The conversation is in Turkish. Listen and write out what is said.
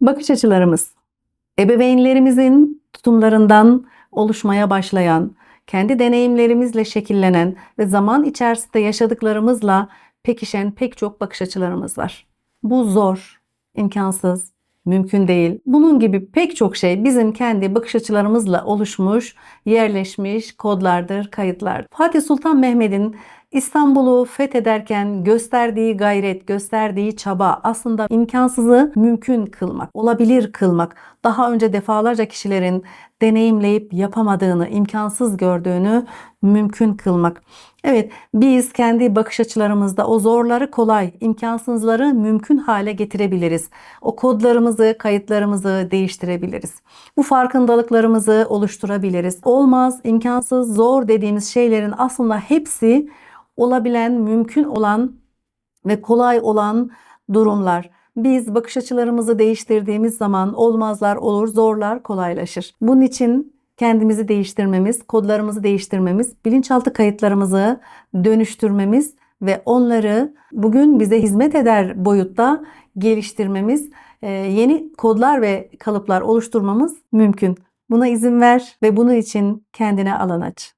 Bakış açılarımız. Ebeveynlerimizin tutumlarından oluşmaya başlayan, kendi deneyimlerimizle şekillenen ve zaman içerisinde yaşadıklarımızla pekişen pek çok bakış açılarımız var. Bu zor, imkansız, mümkün değil. Bunun gibi pek çok şey bizim kendi bakış açılarımızla oluşmuş, yerleşmiş kodlardır, kayıtlar. Fatih Sultan Mehmet'in İstanbul'u fethederken gösterdiği gayret, gösterdiği çaba aslında imkansızı mümkün kılmak, olabilir kılmak. Daha önce defalarca kişilerin deneyimleyip yapamadığını, imkansız gördüğünü mümkün kılmak. Evet, biz kendi bakış açılarımızda o zorları kolay, imkansızları mümkün hale getirebiliriz. O kodlarımızı, kayıtlarımızı değiştirebiliriz. Bu farkındalıklarımızı oluşturabiliriz. Olmaz, imkansız, zor dediğimiz şeylerin aslında hepsi olabilen, mümkün olan ve kolay olan durumlar. Biz bakış açılarımızı değiştirdiğimiz zaman olmazlar olur, zorlar kolaylaşır. Bunun için kendimizi değiştirmemiz, kodlarımızı değiştirmemiz, bilinçaltı kayıtlarımızı dönüştürmemiz ve onları bugün bize hizmet eder boyutta geliştirmemiz, e, yeni kodlar ve kalıplar oluşturmamız mümkün. Buna izin ver ve bunun için kendine alan aç.